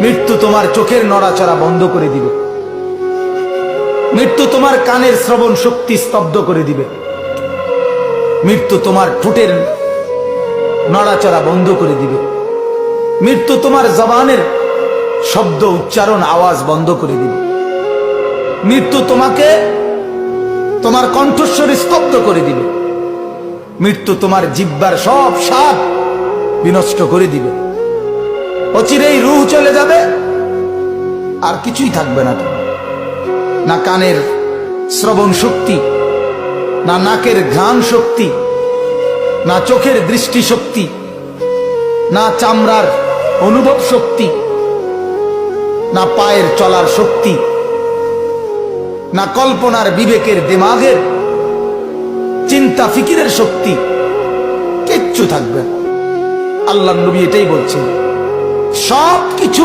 মৃত্যু তোমার চোখের নড়াচড়া বন্ধ করে দিবে। মৃত্যু তোমার কানের শ্রবণ শক্তি স্তব্ধ করে দিবে। মৃত্যু তোমার ঠোঁটের নড়াচড়া বন্ধ করে দিবে। মৃত্যু তোমার জবানের শব্দ উচ্চারণ আওয়াজ বন্ধ করে দিবে। মৃত্যু তোমাকে তোমার কণ্ঠস্বর স্তব্ধ করে দিবে। মৃত্যু তোমার জিব্বার সব স্বাদ বিনষ্ট করে দিবে। অচিরেই রুহ চলে যাবে। আর কিছুই থাকবে না না কানের শ্রবণ শক্তি, না নাকের ঘ্রাণ শক্তি, না চোখের দৃষ্টি শক্তি, না চামড়ার অনুভব শক্তি, না পায়ের চলার শক্তি, না কল্পনার বিবেকের দিমাগের চিন্তা ফিকিরের শক্তি, কিচ্ছু থাকবে আল্লাহ নবী এটাই বলছেন। সব কিছু